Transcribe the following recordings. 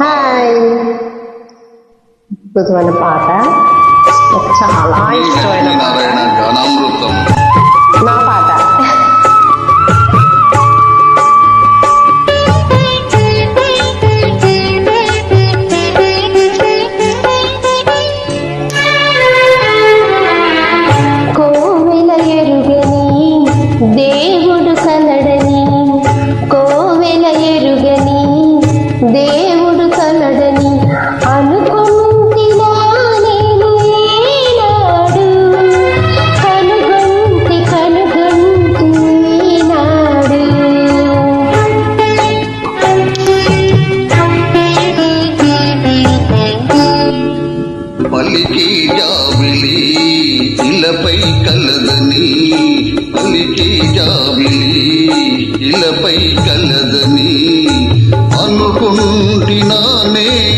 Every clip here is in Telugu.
హాయ్ అద్భుతమైన పాట నాకు చాలా ఇష్టమైన పాట నారాయణ గానామృతం నా పాట కోవెల ఎరుగని దేవుడు పలికి జాబిలి ఇలపై కలదని. పలికి జాబిలి ఇలపై కలదని. అనుకుంటున్నానే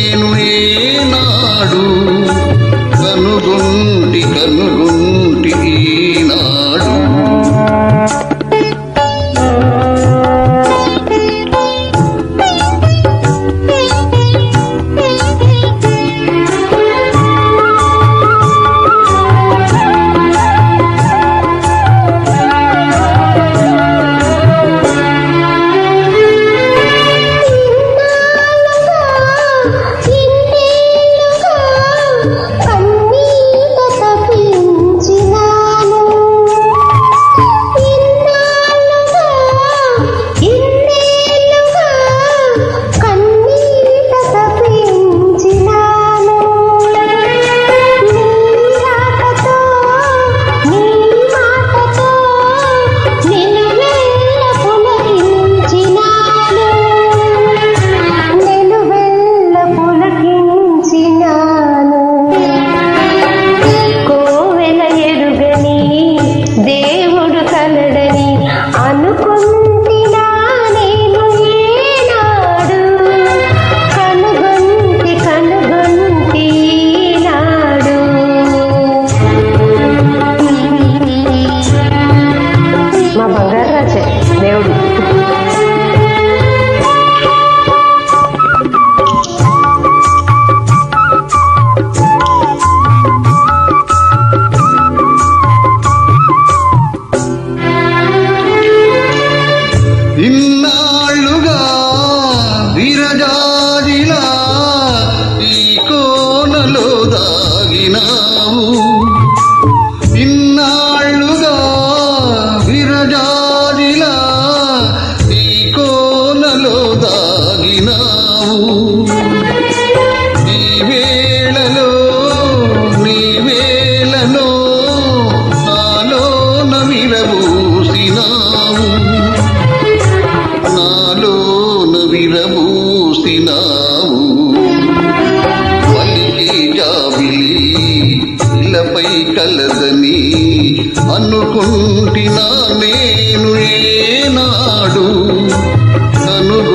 దేవుడు కలడని అనుకుంటినా నేను ఏనాడు కనుగొంటి కనుగొంటి ఈనాడు. మా బంగారు నాలోన విరబూసినావు పలికి జాబిలి ఇలపై కలదని అనుకుంటినా నేను ఏనాడు. కనుగొంటి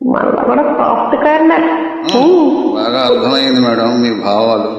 మళ్ళా కూడా సాఫ్ట్ కార్నర్ బాగా అర్థమైంది మేడం మీ భావాలు